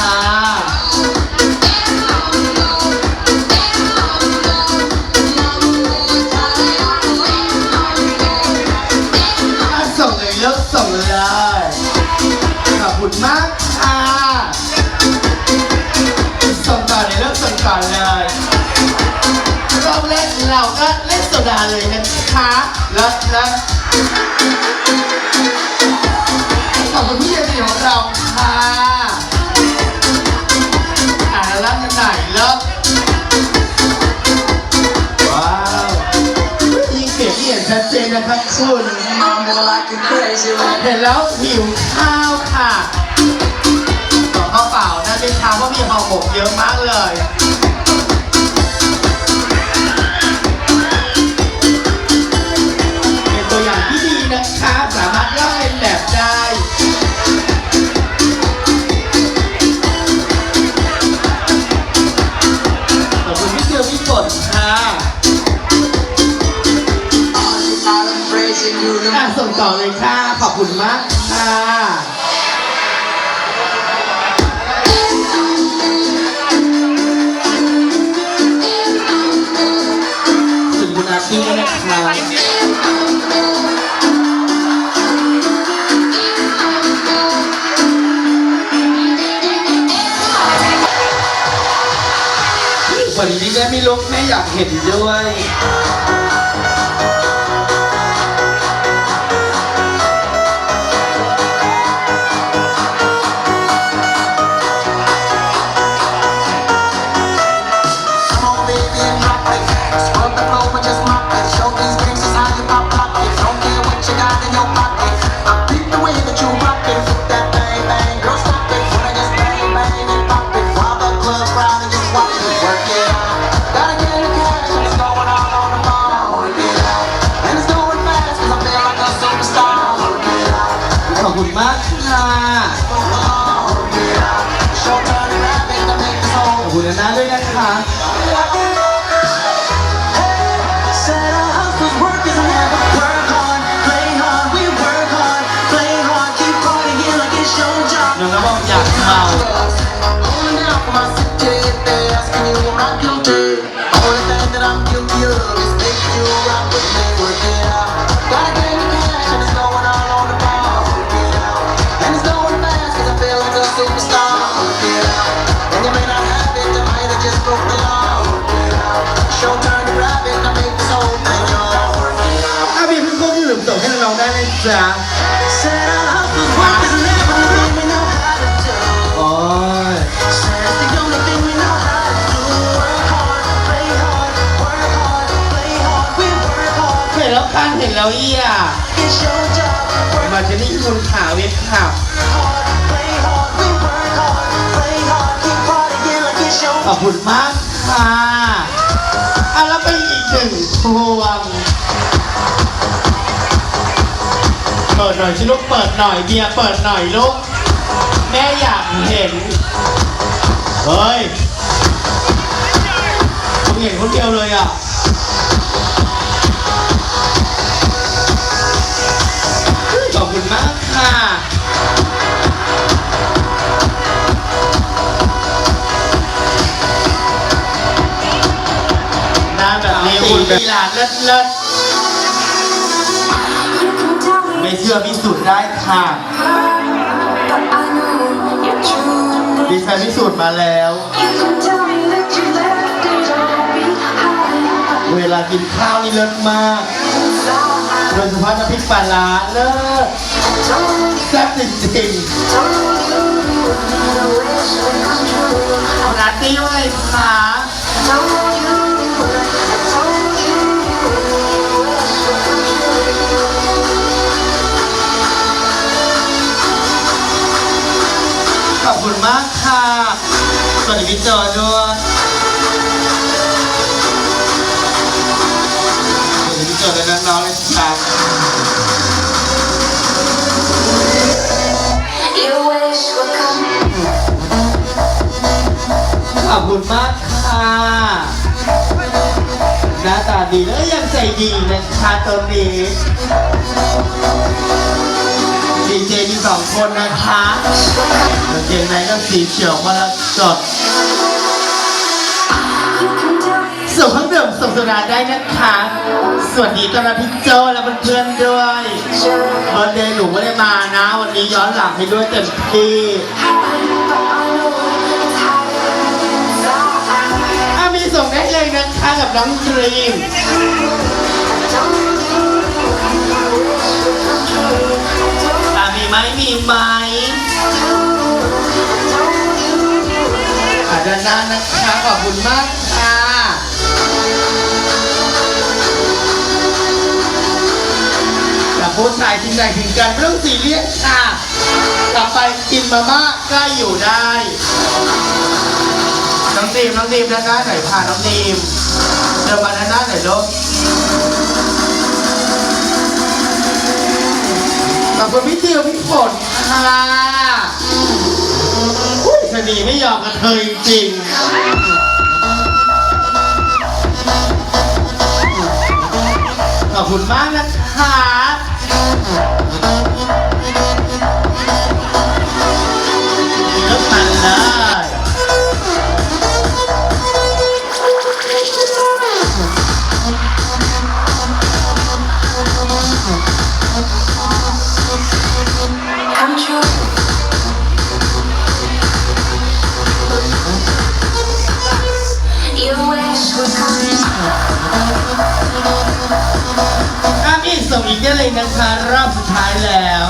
อะส่งเลยเลิกส่งเลยขอบคุณมากค่ะส่งต่อเลยเลิกส่งต่อเลยรอบแรกเราก็เล่นโซดาเลยนะคะแล้วแล้ว ชัดเจนนะครับคุณ Mama like it crazy when เห็นแล้วหิวข้าวค่ะต่อข้าวเปล่านะเป็นชามว่ามีห่อหมกเยอะมากเลย อะส่งต่อเลยค่ะ ขอบคุณมากค่ะถึงคุณอาคิวนะคะวันนี้แม่ไม่ลุกแม่อยากเห็นด้วย ค่ะขอบคุณนะด้วยนะคะ ให้เราได้นะยเห็นแล้วคันเห็นแล้วเอียมาเจนี่คุณขาวเว็บข่าวขอบคุณมากค่ะอะแล้วไปอีกหนึ่งพวง ปิดหน่อยสิลูกเปิดหน่อยเบียร์เปิดหน่อยลูกแม่อยากเห็นเฮ้ยผมเห็นคนเดียวเลยอะขอบคุณมากค่ะหน้าแบบนี้คุณลีลาเลิศเลิศ ไม่เชื่อพิสูจน์ได้ค่ะดิฉันพิสูจน์มาแล้ว เวลากินข้าวนี่เลิศมากโดยเฉพาะน้ำพริกปลาร้าเลิศแซ่บจริงๆคุณอาร์ตี้ว่าไงคะากค่ะ สวัสดีพี่จอด้วยสวัสดีพี่จอและน้องๆเลยครับ You wish would come. ขอบคุณมากค่ะหน้าตาดีแล้วยังใจดีนะคะตอนนี้ ดีเจมีสองคนนะคะแล้วเกงในก็สีเขียวมรกต You can do ส่งเครื่องดื่มส่งสุราได้นะคะ สวัสดีตอนรับพี่โจและเพื่อนๆด้วย it. เบิร์เดย์หนูไม่ได้มานะ วันนี้ย้อนหลังให้ด้วยเต็มที่ But I know it's higher inside. ถ้ามีส่งได้เลยนะคะกับน้องดรีม Don't you ไหมมีไหมอาจจะนานนะคะขอบคุณมากค่ะกับผู้ชายที่ไหนถึงกันเรื่องซีเรียสค่ะ กลับไปกินมาม่าใกล้อยู่ได้ น้องดีมน้องดีมนะคะไหนพาน้องดีมเดินมาด้านหน้าหน่อยลูก ขอบคุณพี่จิวพี่ฝนค่ะอุ้ยสนีไม่ยอมกันเธอจริงๆขอบคุณมากนะคะ ส่งอีกได้เลยนะคะ รอบสุดท้ายแล้ว